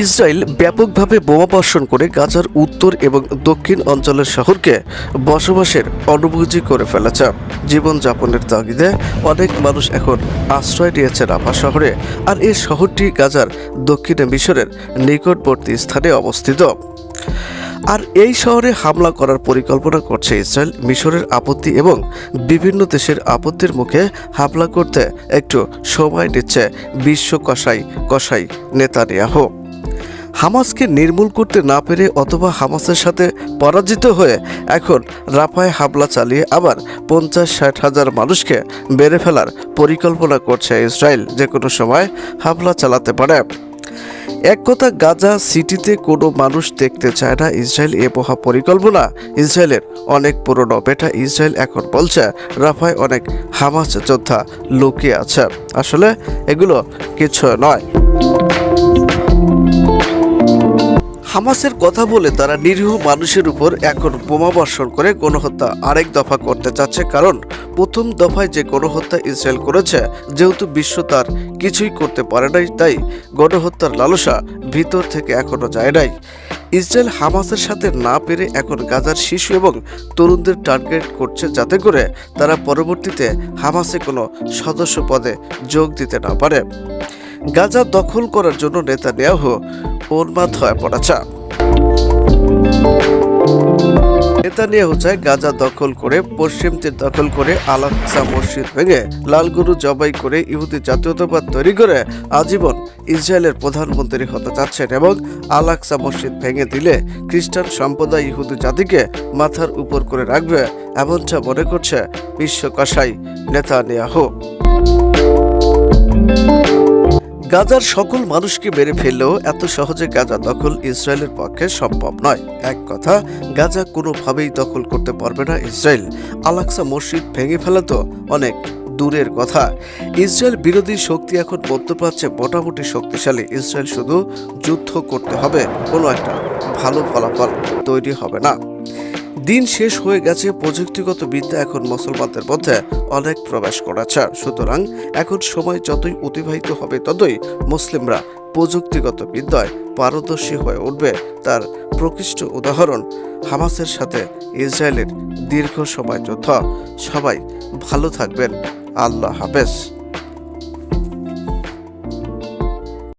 Israel ব্যাপকভাবে বোমা বর্ষণ করে গাজার উত্তর এবং দক্ষিণ অঞ্চলের শহরকে বসবাসের অনুভূতি করে ফেলেছে। জীবনযাপনের তাগিদে অনেক মানুষ এখন আশ্রয় নিয়েছে রাফা শহরে, আর এই শহরটি গাজার দক্ষিণে মিশরের নিকটবর্তী স্থানে অবস্থিত। আর এই শহরে হামলা করার পরিকল্পনা করছে ইসরায়েল, মিশরের আপত্তি এবং বিভিন্ন দেশের আপত্তির মুখে হামলা করতে একটু সময় নিচ্ছে বিশ্ব কসাই কসাই নেতানিয়াহু। হামাসকে নির্মূল করতে না পেরে অথবা হামাসের সাথে পরাজিত হয়ে এখন রাফায় হামলা চালিয়ে আবার পঞ্চাশ ষাট হাজার মানুষকে বেড়ে ফেলার পরিকল্পনা করছে ইসরায়েল যে কোনো সময় হামলা চালাতে পারে। এক কথা, গাজা সিটিতে কোনো মানুষ দেখতে চায় না। ইসরায়েল এ মহা পরিকল্পনা ইসরায়েলের অনেক পুরনো বেটা ইসরায়েল এখন বলছে, রাফায় অনেক হামাস যোদ্ধা লুকিয়ে আছে। আসলে এগুলো কিছু নয়। হামাসের কথা বলে তারা নিরীহ মানুষের উপর এখন বোমা বর্ষণ করে গণহত্যা আরেক দফা করতে চাচ্ছে, কারণ প্রথম দফায় যে গণহত্যা ইসরায়েল করেছে, যেহেতু বিশ্ব তার কিছুই করতে পারে নাই, তাই গণহত্যার লালসা ভিতর থেকে এখনও যায় নাই। ইসরায়েল হামাসের সাথে না পেরে এখন গাজার শিশু এবং তরুণদের টার্গেট করছে যাতে করে তারা পরবর্তীতে হামাসে কোনো সদস্য পদে যোগ দিতে না পারে। গাজা দখল করার জন্য নেতা নেতানিয়াহু উন্মাদ হয়ে পড়েছে। নেতানিয়াহু চায় গাজা দখল করে, পশ্চিম তীর দখল করে আলাক্সা মসজিদ ভেঙে লালগুরু জবাই করে ইহুদি জাতীয়তাবাদ তৈরি করে আজীবন ইসরায়েলের প্রধানমন্ত্রী হতে চাচ্ছেন এবং আলাক্সা মসজিদ ভেঙে দিলে খ্রিস্টান সম্প্রদায় ইহুদি জাতিকে মাথার উপর করে রাখবে, এমনটা মনে করছে বিশ্ব কসাই নেতানিয়াহু। গাজার সকল মানুষকে মেরে ফেললেও এত সহজে গাজা দখল ইসরায়েলের পক্ষে সম্ভব নয়। এক কথা, গাজা কোনোভাবেই দখল করতে পারবে না ইসরায়েল। আলাক্সা মসজিদ ভেঙে ফেলা তো অনেক দূরের কথা। ইসরায়েল বিরোধী শক্তি এখন মধ্যপ্রাচ্যে মোটামুটি শক্তিশালী। ইসরায়েল শুধু যুদ্ধ করতে হবে, কোনো একটা ভালো ফলাফল তৈরি হবে না। দিন শেষ হয়ে গেছে, প্রযুক্তিগত বিদ্যা এখন মুসলমানদের মধ্যে অনেক প্রবেশ করেছে। সুতরাং এখন সময় যতই অতিবাহিত হবে, ততই মুসলিমরা প্রযুক্তিগত বিদ্যায় পারদর্শী হয়ে উঠবে। তার প্রকৃষ্ট উদাহরণ হামাসের সাথে ইসরায়েলের দীর্ঘ সময় যুদ্ধ। সবাই ভালো থাকবেন। আল্লাহ হাফেজ।